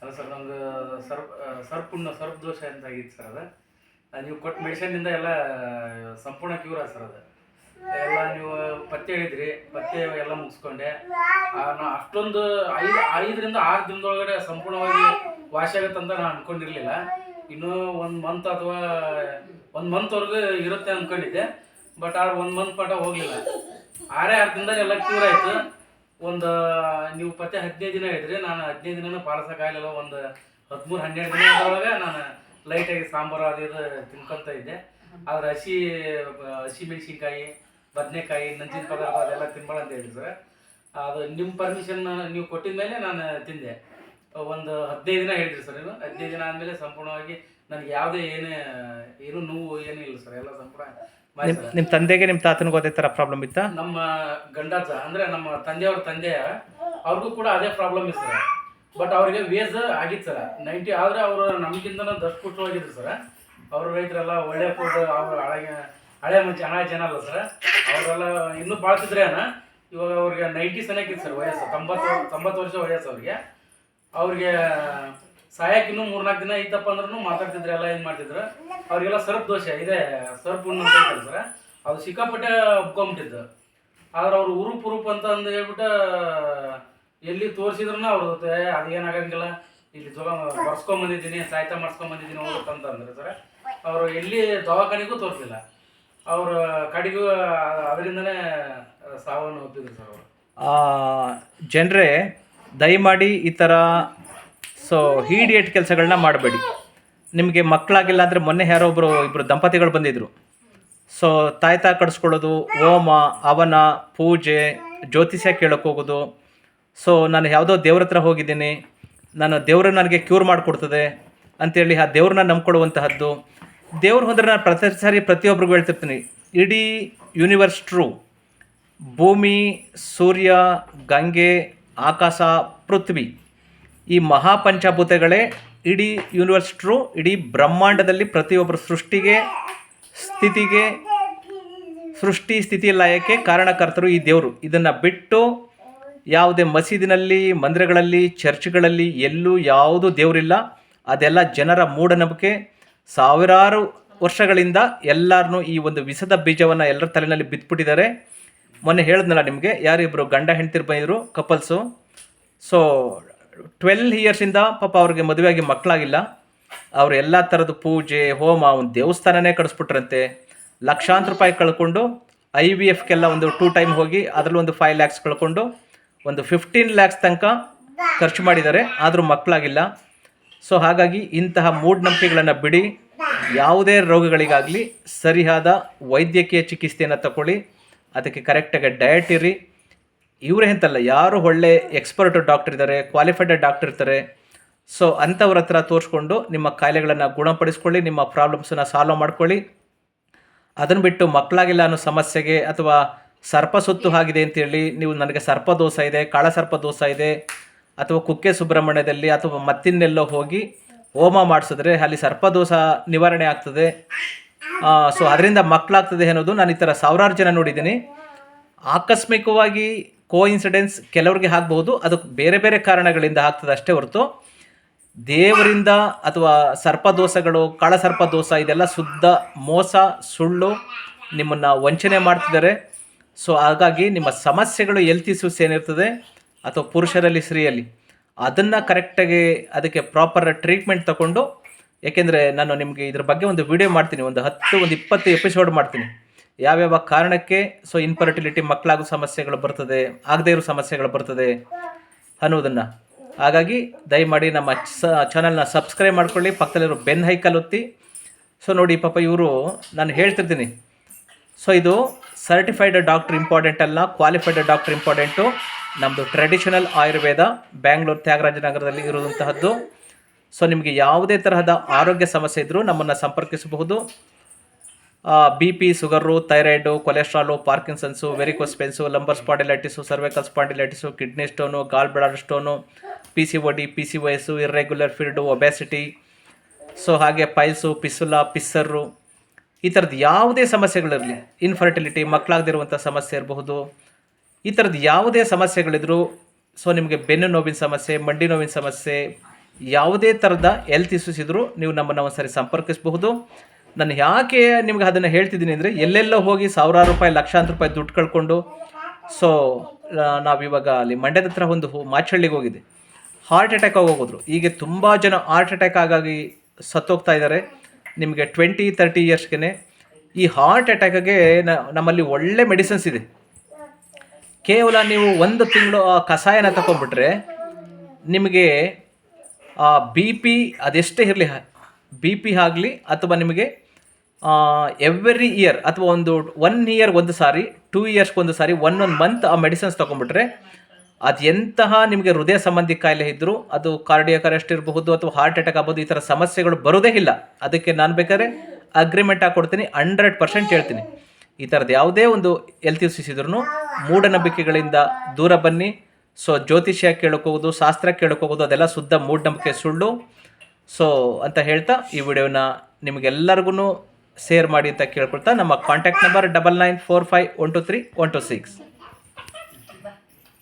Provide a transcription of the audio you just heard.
ಅಲ್ಲ ಸರ್ ನಮ್ದು Surf ಸರ್ಪುಣ್ಣ, Surf ದೋಷ ಅಂತ ಆಗಿತ್ತು ಸರ್ ಅದು. ನೀವು ಕೊಟ್ಟ ಮೆಡಿಸಿನ್ನಿಂದ ಎಲ್ಲ ಸಂಪೂರ್ಣ ಕ್ಯೂರ್ ಆದ ಸರ್ ಅದು. ಎಲ್ಲ ನೀವು ಪತ್ತೆ ಹೇಳಿದ್ರಿ ಪತ್ತೆ ಎಲ್ಲ ಮುಗಿಸ್ಕೊಂಡೆ. ನಾನು ಅಷ್ಟೊಂದು ಐದು, ಐದರಿಂದ ಆರು ದಿನದೊಳಗಡೆ ಸಂಪೂರ್ಣವಾಗಿ ವಾಸಿ ಆಗುತ್ತಂತ ನಾನು ಅನ್ಕೊಂಡಿರ್ಲಿಲ್ಲ. ಇನ್ನೂ ಒಂದು ಮಂತ್ ಅಥವಾ, ಒಂದು ಮಂತ್ವರೆಗೂ ಇರುತ್ತೆ ಅನ್ಕೊಂಡಿದ್ದೆ. ಬಟ್ ಆದ್ರೆ ಒಂದು ಮಂತ್ ಮಟ ಹೋಗಲಿಲ್ಲ. ಆರೇ ಆರು ದಿನದಾಗ ಎಲ್ಲ ಕ್ಯೂರ್ ಆಯಿತು. ಒಂದು, ನೀವು ಪತ್ತೆ ಹದಿನೈದು ದಿನ ಇದ್ರೆ, ನಾನು ಹದಿನೈದು ದಿನನೂ ಪಾಲಿಸೋಕ್ಕಾಗಲಿಲ್ಲ ಒಂದು ಹದಿಮೂರು, ಹನ್ನೆರಡು ದಿನದೊಳಗೆ ನಾನು ಲೈಟಾಗಿ ಸಾಂಬಾರು ಅದು ಇದು ತಿನ್ಕೊಂತ ಇದ್ದೆ. ಆದ್ರೆ ಹಸಿ ಹಸಿ ಮೆಣಸಿನ್ಕಾಯಿ, ಬದನೆಕಾಯಿ, ನಂಜಿನ ಪದಾರ್ಥ ಅದೆಲ್ಲ ತಿನ್ಬೇಡ ಅಂತ ಹೇಳಿದ್ರು ಅದು ನಿಮ್ಮ ಪರ್ಮಿಷನ್ ನೀವು ಕೊಟ್ಟಿದ ಮೇಲೆ ನಾನು ತಿಂದೆ. ಒಂದು ಹದಿನೈದು ದಿನ ಹೇಳಿದ್ರಿ ಸರ್ ನೀವು ಹದಿನೈದು ದಿನ ಆದಮೇಲೆ ಸಂಪೂರ್ಣವಾಗಿ ನನಗೆ ಯಾವುದೇ ಏನೇ, ಏನು ನೋವು, ಏನೂ ಇಲ್ಲ ಸರ್. ಎಲ್ಲ ಸಂಪೂರ್ಣ ನಿಮ್ಮ ನಿಮ್ಮ ತಂದೆಗೆ ನಿಮ್ಮ ತಾತನಿಗೆ ಅದೇ ಥರ ಪ್ರಾಬ್ಲಮ್ ಇತ್ತಾ? ನಮ್ಮ ಗಂಡಾತ ಅಂದ್ರೆ ನಮ್ಮ ತಂದೆಯವ್ರ ತಂದೆಯ ಅವ್ರಿಗೂ ಕೂಡ ಅದೇ ಪ್ರಾಬ್ಲಮ್ ಇತ್ತು ಸರ್. ಬಟ್ ಅವ್ರಿಗೆ ವೇಸ್ ಆಗಿತ್ತು ಸರ್. ನೈಂಟಿ ಆದ್ರೆ ಅವರು ನಮಗಿಂತ ದಷ್ಟು ಪುಟ್ಟು ಹೋಗಿದ್ರು ಸರ್. ಅವ್ರ ರೈತರೆಲ್ಲ ಒಳ್ಳೆ ಫುಡ್ ಅವ್ರು ಹಳೆ ಹಳೆ ಮುಂಚೆ ಹಣ ಜನ ಅಲ್ಲ ಸರ್. ಅವರೆಲ್ಲ ಇನ್ನೂ ಬಾಳ್ತಿದ್ರೆ ಇವಾಗ ಅವ್ರಿಗೆ ನೈಂಟಿ ಸನಕ್ಕಿತ್ತು ಸರ್ ವಯಸ್ಸು. ತೊಂಬತ್ತು ತೊಂಬತ್ತು ವರ್ಷ ವಯಸ್ಸು ಅವ್ರಿಗೆ. ಅವ್ರಿಗೆ ಸಾಯಕ್ಕೆ ಇನ್ನೂ ಮೂರ್ನಾಲ್ಕು ದಿನ ಇತ್ತಪ್ಪ ಅಂದ್ರೂ ಮಾತಾಡ್ತಿದ್ರು, ಎಲ್ಲ ಏನು ಮಾಡ್ತಿದ್ರು. ಅವ್ರಿಗೆಲ್ಲ ಸರ್ಪ್ ದೋಷ, ಇದೆ ಸರ್ಪ್ ಸರ್ ಅದು ಸಿಕ್ಕಾಪಟ್ಟೆ ಒಪ್ಕೊಂಬಿಟ್ಟಿದ್ದು. ಆದ್ರೆ ಅವ್ರು ಉರುಪ್ ಉರುಪ್ ಅಂತ ಅಂದು ಹೇಳ್ಬಿಟ್ಟು, ಎಲ್ಲಿ ತೋರಿಸಿದ್ರು ಅವ್ರು ಅದೇನಾಗಂಗಿಲ್ಲ ಇಲ್ಲಿ ಜೊಗ ಬರ್ಸ್ಕೊಂಬಂದಿದ್ದೀನಿ ಮಾಡಿಸ್ಕೊಂಬಂದಿದ್ದೀನಿ ಬಂದಿದ್ದೀನಿ ಅಂತ ಅಂದ್ರೆ ಸರ್. ಅವರು ಎಲ್ಲಿ ದವಾಖಾನೆಗೂ ತೋರಿಸಿಲ್ಲ. ಅವ್ರ ಕಡೆಗೂ, ಅದರಿಂದನೇ ಸಾವನ್ನು ಒಪ್ಪಿದ್ರು ಸರ್ ಅವರು. ಜನರೇ, ದಯಮಾಡಿ ಈ ಥರ ಸೊ ಹೀಡಿಯೇಟ್ ಕೆಲಸಗಳನ್ನ ಮಾಡಬೇಡಿ. ನಿಮಗೆ ಮಕ್ಕಳಾಗಿಲ್ಲ ಅಂದರೆ ಮೊನ್ನೆ ಯಾರೋ ಒಬ್ಬರು ಇಬ್ಬರು ದಂಪತಿಗಳು ಬಂದಿದ್ದರು ಸೊ ತಾಯ್ತ ಕಡಿಸ್ಕೊಳ್ಳೋದು ಹೋಮ ಅವನ ಪೂಜೆ, ಜ್ಯೋತಿಷ್ಯ ಕೇಳೋಕೆ ಹೋಗೋದು. ಸೊ ನಾನು ಯಾವುದೋ ದೇವ್ರ ಹತ್ರ ಹೋಗಿದ್ದೀನಿ. ನಾನು ದೇವರು ನನಗೆ ಕ್ಯೂರ್ ಮಾಡಿಕೊಡ್ತದೆ ಅಂತೇಳಿ ಆ ದೇವ್ರನ್ನ ನಂಬ್ಕೊಳ್ಳುವಂತಹದ್ದು ದೇವ್ರು ಹೋದ್ರೆ ನಾನು ಪ್ರತಿ ಸಾರಿ ಪ್ರತಿಯೊಬ್ಬರಿಗೂ ಹೇಳ್ತಿರ್ತೀನಿ, ಇಡೀ ಯೂನಿವರ್ಸ್ ಟ್ರೂ ಭೂಮಿ, ಸೂರ್ಯ, ಗಂಗೆ, ಆಕಾಶ, ಪೃಥ್ವಿ. ಈ ಮಹಾಪಂಚಭೂತಗಳೇ ಇಡೀ ಯೂನಿವರ್ಸ್ ಟ್ರೂ ಇಡೀ ಬ್ರಹ್ಮಾಂಡದಲ್ಲಿ ಪ್ರತಿಯೊಬ್ಬರ ಸೃಷ್ಟಿಗೆ, ಸ್ಥಿತಿಗೆ, ಸೃಷ್ಟಿ ಸ್ಥಿತಿ ಲಯಕ್ಕೆ ಕಾರಣಕರ್ತರು ಈ ದೇವರು? ಇದನ್ನು ಬಿಟ್ಟು ಯಾವುದೇ ಮಸೀದಿನಲ್ಲಿ, ಮಂದಿರಗಳಲ್ಲಿ, ಚರ್ಚ್ಗಳಲ್ಲಿ ಎಲ್ಲೂ ಯಾವುದೂ ದೇವರಿಲ್ಲ. ಅದೆಲ್ಲ ಜನರ ಮೂಢನಂಬಿಕೆ. ಸಾವಿರಾರು ವರ್ಷಗಳಿಂದ ಎಲ್ಲರನ್ನೂ ಈ ಒಂದು ವಿಷದ ಬೀಜವನ್ನು ಎಲ್ಲರ ತಲೆಯಲ್ಲಿ ಬಿತ್ಬಿಟ್ಟಿದ್ದಾರೆ ಮೊನ್ನೆ ಹೇಳಿದ್ನಲ್ಲ ನಿಮಗೆ ಯಾರಿಬ್ಬರು ಗಂಡ ಹೆಂಡ್ತಿರು ಬಂದಿದ್ರು ಕಪಲ್ಸು ಸೊ ಟ್ವೆಲ್ ಇಯರ್ಸಿಂದ ಪಾಪ ಅವ್ರಿಗೆ ಮದುವೆಯಾಗಿ ಮಕ್ಕಳಾಗಿಲ್ಲ ಅವರು ಎಲ್ಲ ಥರದ ಪೂಜೆ, ಹೋಮ ಒಂದು ದೇವಸ್ಥಾನನೇ ಕಳಿಸ್ಬಿಟ್ರಂತೆ ಲಕ್ಷಾಂತರ ರೂಪಾಯಿ ಕಳ್ಕೊಂಡು ಐ ವಿ ಎಫ್ಗೆಲ್ಲ ಒಂದು ಟೂ ಟೈಮ್ ಹೋಗಿ ಅದರಲ್ಲಿ ಒಂದು ಫೈವ್ ಲ್ಯಾಕ್ಸ್ ಕಳ್ಕೊಂಡು ಒಂದು ಫಿಫ್ಟೀನ್ ಲ್ಯಾಕ್ಸ್ ತನಕ ಖರ್ಚು ಮಾಡಿದ್ದಾರೆ. ಆದರೂ ಮಕ್ಕಳಾಗಿಲ್ಲ ಸೊ ಹಾಗಾಗಿ ಇಂತಹ ಮೂಢನಂಬಿಕೆಗಳನ್ನು ಬಿಡಿ. ಯಾವುದೇ ರೋಗಗಳಿಗಾಗಲಿ ಸರಿಯಾದ ವೈದ್ಯಕೀಯ ಚಿಕಿತ್ಸೆಯನ್ನು ತಗೊಳ್ಳಿ ಅದಕ್ಕೆ ಕರೆಕ್ಟಾಗಿ ಡಯಟ್ ಇರಿ. ಇವರೇ ಅಂತಲ್ಲ, ಯಾರು ಒಳ್ಳೆ ಎಕ್ಸ್ಪರ್ಟ್ ಡಾಕ್ಟರ್ ಇದ್ದಾರೆ ಕ್ವಾಲಿಫೈಡ್ ಡಾಕ್ಟರ್ ಇರ್ತಾರೆ. ಸೊ ಅಂಥವ್ರ ಹತ್ರ ತೋರಿಸ್ಕೊಂಡು ನಿಮ್ಮ ಕಾಯಿಲೆಗಳನ್ನು ಗುಣಪಡಿಸ್ಕೊಳ್ಳಿ, ನಿಮ್ಮ ಪ್ರಾಬ್ಲಮ್ಸನ್ನು ಸಾಲ್ವ್ ಮಾಡ್ಕೊಳ್ಳಿ. ಅದನ್ನು ಬಿಟ್ಟು ಮಕ್ಕಳಾಗಿಲ್ಲ ಅನ್ನೋ ಸಮಸ್ಯೆಗೆ ಅಥವಾ ಸರ್ಪ ಸುತ್ತು ಆಗಿದೆ ಅಂತೇಳಿ ನೀವು ನನಗೆ ಸರ್ಪ ದೋಷ ಇದೆ, ಕಾಳ ಸರ್ಪ ದೋಷ ಇದೆ, ಅಥವಾ ಕುಕ್ಕೆ ಸುಬ್ರಹ್ಮಣ್ಯದಲ್ಲಿ ಅಥವಾ ಮತ್ತಿನ್ನೆಲ್ಲೋ ಹೋಗಿ ಹೋಮ ಮಾಡಿಸಿದ್ರೆ ಅಲ್ಲಿ ಸರ್ಪದೋಷ ನಿವಾರಣೆ ಆಗ್ತದೆ. ಸೊ ಅದರಿಂದ ಮಕ್ಕಳಾಗ್ತದೆ ಅನ್ನೋದು ನಾನು ಈ ಥರ ಸಾವಿರಾರು ಜನ ನೋಡಿದ್ದೀನಿ. ಆಕಸ್ಮಿಕವಾಗಿ ಕೋ ಇನ್ಸಿಡೆನ್ಸ್ ಕೆಲವರಿಗೆ ಆಗಬಹುದು, ಅದು ಬೇರೆ ಬೇರೆ ಕಾರಣಗಳಿಂದ ಆಗ್ತದೆ ಅಷ್ಟೇ ಹೊರತು. ದೇವರಿಂದ ಅಥವಾ ಸರ್ಪದೋಷಗಳು, ಕಾಳಸರ್ಪದೋಷ, ಇದೆಲ್ಲ ಶುದ್ಧ ಮೋಸ, ಸುಳ್ಳು ನಿಮ್ಮನ್ನು ವಂಚನೆ ಮಾಡ್ತಿದ್ದಾರೆ. ಸೊ ಹಾಗಾಗಿ ನಿಮ್ಮ ಸಮಸ್ಯೆಗಳು ಎಲ್ತ್ ಏನಿರ್ತದೆ, ಅಥವಾ ಪುರುಷರಲ್ಲಿ, ಸ್ತ್ರೀಯಲ್ಲಿ, ಅದನ್ನು ಕರೆಕ್ಟಾಗಿ ಅದಕ್ಕೆ ಪ್ರಾಪರ್ ಟ್ರೀಟ್ಮೆಂಟ್ ತಗೊಂಡು, ಏಕೆಂದರೆ ನಾನು ನಿಮಗೆ ಇದ್ರ ಬಗ್ಗೆ ಒಂದು ವಿಡಿಯೋ ಮಾಡ್ತೀನಿ, ಒಂದು ಹತ್ತು, ಒಂದು ಇಪ್ಪತ್ತು ಎಪಿಸೋಡ್ ಮಾಡ್ತೀನಿ. ಯಾವ್ಯಾವ ಕಾರಣಕ್ಕೆ? ಸೊ ಇನ್ಫರ್ಟಿಲಿಟಿ ಮಕ್ಕಳಾಗೋ ಸಮಸ್ಯೆಗಳು ಬರ್ತದೆ, ಆಗದೇ ಇರೋ ಸಮಸ್ಯೆಗಳು ಬರ್ತದೆ ಅನ್ನೋದನ್ನು ಹಾಗಾಗಿ ದಯಮಾಡಿ ನಮ್ಮ ಚಾನಲ್ನ ಸಬ್ಸ್ಕ್ರೈಬ್ ಮಾಡ್ಕೊಳ್ಳಿ, ಪಕ್ಕದಲ್ಲಿರೋ ಬೆನ್ ಹೈಕಲ್ ಒತ್ತಿ. ಸೊ ನೋಡಿ ಪಾಪ ಇವರು, ನಾನು ಹೇಳ್ತಿರ್ತೀನಿ. ಸೊ ಇದು ಸರ್ಟಿಫೈಡ್ ಡಾಕ್ಟರ್ ಇಂಪಾರ್ಟೆಂಟ್ ಅಲ್ಲ ಕ್ವಾಲಿಫೈಡ್ ಡಾಕ್ಟರ್ ಇಂಪಾರ್ಟೆಂಟು ನಮ್ಮದು ಟ್ರೆಡಿಷನಲ್ ಆಯುರ್ವೇದ ಬ್ಯಾಂಗ್ಳೂರು ತ್ಯಾಗರಾಜನಗರದಲ್ಲಿ ಇರುವಂತಹದ್ದು. ಸೊ ನಿಮಗೆ ಯಾವುದೇ ತರಹದ ಆರೋಗ್ಯ ಸಮಸ್ಯೆ ಇದ್ದರೂ ನಮ್ಮನ್ನು ಸಂಪರ್ಕಿಸಬಹುದು. B P sugar, thyroid, cholesterol, Parkinson's varicose veins lumbar spondylitis cervical spondylitis kidney stone gall bladder stone P C O D P C ವಯಸ್ಸು ಇರ್ರೆಗ್ಯುಲರ್ ಫೀಲ್ಡು ಒಬ್ಯಾಸಿಟಿ ಸೊ ಹಾಗೆ ಪೈಲ್ಸು ಪಿಸುಲ ಪಿಸ್ಸರು ಈ ಥರದ್ದು ಯಾವುದೇ ಸಮಸ್ಯೆಗಳಿರಲಿ ಇನ್ಫರ್ಟಿಲಿಟಿ ಮಕ್ಕಳಾಗದಿರುವಂಥ ಸಮಸ್ಯೆ ಇರಬಹುದು. ಈ ಥರದ್ದು ಯಾವುದೇ ಸಮಸ್ಯೆಗಳಿದ್ರು ಸೊ ನಿಮಗೆ ಬೆನ್ನು ನೋವಿನ ಸಮಸ್ಯೆ, ಮಂಡಿ ನೋವಿನ ಸಮಸ್ಯೆ, ಯಾವುದೇ ಥರದ ಹೆಲ್ತ್ ಇಶ್ಯೂಸ್ ಇದ್ದರೂ ನೀವು ನಮ್ಮನ್ನು ಒಂದ್ಸರಿ ಸಂಪರ್ಕಿಸಬಹುದು. ನಾನು ಯಾಕೆ ನಿಮ್ಗೆ ಅದನ್ನು ಹೇಳ್ತಿದ್ದೀನಿ ಅಂದರೆ ಎಲ್ಲೆಲ್ಲೋ ಹೋಗಿ ಸಾವಿರಾರು ರೂಪಾಯಿ, ಲಕ್ಷಾಂತರ ರೂಪಾಯಿ ದುಡ್ಡು ಕಳ್ಕೊಂಡು ಸೊ ನಾವಿವಾಗ ಅಲ್ಲಿ ಮಂಡ್ಯದ ಹತ್ರ ಒಂದು ಮಾಚಳ್ಳಿಗೆ ಹೋಗಿದ್ದೆ. ಹಾರ್ಟ್ ಅಟ್ಯಾಕ್ ಆಗಿ ಹೋಗಿದ್ರು. ಈಗ ತುಂಬ ಜನ ಹಾರ್ಟ್ ಅಟ್ಯಾಕ್ ಆಗಾಗಿ ಸತ್ತೋಗ್ತಾ ಇದ್ದಾರೆ. ನಿಮಗೆ ಟ್ವೆಂಟಿ ತರ್ಟಿ ಇಯರ್ಸ್ಗೆ ಈ ಹಾರ್ಟ್ ಅಟ್ಯಾಕ್ಗೆ ನಮ್ಮಲ್ಲಿ ಒಳ್ಳೆ ಮೆಡಿಸಿನ್ಸ್ ಇದೆ. ಕೇವಲ ನೀವು ಒಂದು ತಿಂಗಳು ಆ ಕಷಾಯನ ತಗೊಂಡ್ಬಿಟ್ರೆ ನಿಮಗೆ ಆ ಬಿ ಪಿ ಅದೆಷ್ಟೇ ಇರಲಿ ಬಿ ಪಿ ಆಗಲಿ ಅಥವಾ ನಿಮಗೆ ಎವ್ರಿ ಇಯರ್ ಅಥವಾ ಒಂದು ಒನ್ ಇಯರ್ ಒಂದು ಸಾರಿ ಟೂ ಇಯರ್ಸ್ಗೆ ಒಂದು ಸಾರಿ ಒನ್ ಒನ್ ಮಂತ್ ಆ ಮೆಡಿಸಿನ್ಸ್ ತೊಗೊಂಡ್ಬಿಟ್ರೆ ಅದು ಎಂತಹ ನಿಮಗೆ ಹೃದಯ ಸಂಬಂಧಿ ಕಾಯಿಲೆ ಇದ್ದರೂ ಅದು ಕಾರ್ಡಿಯಕ್ ಅರೆಸ್ಟ್ ಇರಬಹುದು ಅಥವಾ ಹಾರ್ಟ್ ಅಟ್ಯಾಕ್ ಆಗ್ಬೋದು ಈ ಥರ ಸಮಸ್ಯೆಗಳು ಬರೋದೇ ಇಲ್ಲ. ಅದಕ್ಕೆ ನಾನು ಬೇಕಾದ್ರೆ ಅಗ್ರಿಮೆಂಟ್ ಹಾಕ್ಕೊಡ್ತೀನಿ ಹಂಡ್ರೆಡ್ ಪರ್ಸೆಂಟ್ ಹೇಳ್ತೀನಿ. ಈ ಥರದ್ದು ಯಾವುದೇ ಒಂದು ಹೆಲ್ತ್ ಇಶ್ಯೂಸ್ ಮೂಢನಂಬಿಕೆಗಳಿಂದ ದೂರ ಬನ್ನಿ. ಸೊ ಜ್ಯೋತಿಷ್ಯ ಕೇಳೋಕೋಗೋದು ಶಾಸ್ತ್ರ ಕೇಳೋಕೋಗೋದು ಅದೆಲ್ಲ ಶುದ್ಧ ಮೂಢನಂಬಿಕೆ ಸುಳ್ಳು. ಸೊ ಅಂತ ಹೇಳ್ತಾ ಈ ವಿಡಿಯೋನ ನಿಮಗೆಲ್ಲರಿಗೂ ಶೇರ್ ಮಾಡಿ ಅಂತ ಕೇಳ್ಕೊಳ್ತಾ ನಮ್ಮ contact number double nine four five one two three one two six